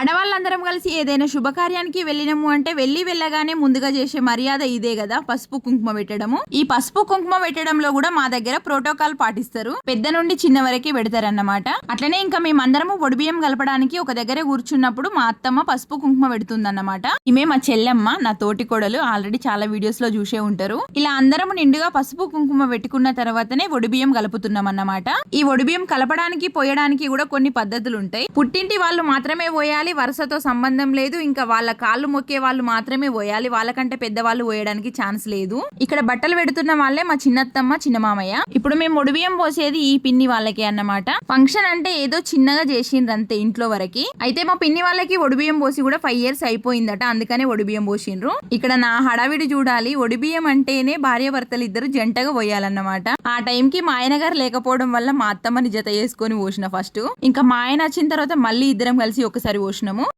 ఆడవాళ్ళందరం కలిసి ఏదైనా శుభకార్యానికి వెళ్ళినము అంటే వెళ్ళి వెళ్ళగానే ముందుగా చేసే మర్యాద ఇదే కదా పసుపు కుంకుమ పెట్టడము. ఈ పసుపు కుంకుమ పెట్టడంలో కూడా మా దగ్గర ప్రోటోకాల్ పాటిస్తారు. పెద్ద నుండి చిన్న వరకే పెడతారన్నమాట. అట్లనే ఇంకా మేమందరము బియ్యం కలపడానికి ఒక దగ్గర కూర్చున్నప్పుడు మా అత్తమ్మ పసుపు కుంకుమ పెడుతుందన్నమాట. ఈమె మా చెల్లెమ్మ నా తోటి కోడలు ఆల్రెడీ చాలా వీడియోస్లో చూసే ఉంటారు. ఇలా అందరము నిండుగా పసుపు కుంకుమ పెట్టుకున్న తర్వాతనే బియ్యం కలుపుతున్నాం అన్నమాట ఈ బియ్యం కలపడానికి పోయడానికి కూడా కొన్ని పద్ధతులు ఉంటాయి పుట్టింటి వాళ్ళు మాత్రమే పోయాలి వరుసతో సంబంధం లేదు ఇంకా వాళ్ళ కాళ్ళు మొక్కే వాళ్ళు మాత్రమే పోయాలి వాళ్ళకంటే పెద్దవాళ్ళు పోయడానికి ఛాన్స్ లేదు. ఇక్కడ బట్టలు పెడుతున్న వాళ్ళే మా చిన్నత్తమ్మ చిన్న మామయ్య ఇప్పుడు మేము ఒడిబియ్యం పోసేది ఈ పిన్ని వాళ్ళకే అన్నమాట. ఫంక్షన్ అంటే ఏదో చిన్నగా చేసిండ్రు అంతే ఇంట్లో వరకి. అయితే మా పిన్ని వాళ్ళకి ఒడిబియ్యం పోసి కూడా ఫైవ్ ఇయర్స్ అయిపోయిందట అందుకనే ఒడిబియ్యం పోసిండ్రు. ఇక్కడ నా హడావిడి చూడాలి ఒడిబియ్యం అంటేనే భార్య భర్తలు ఇద్దరు జంటగా పోయాలన్నమాట. ఆ టైంకి మా ఆయన గారు లేకపోవడం వల్ల మా అత్తమ్మని జత చేసుకొని పోసిన ఫస్ట్ ఇంకా మా ఆయన వచ్చిన తర్వాత మళ్ళీ ఇద్దరం కలిసి ఒకసారి పోసినాము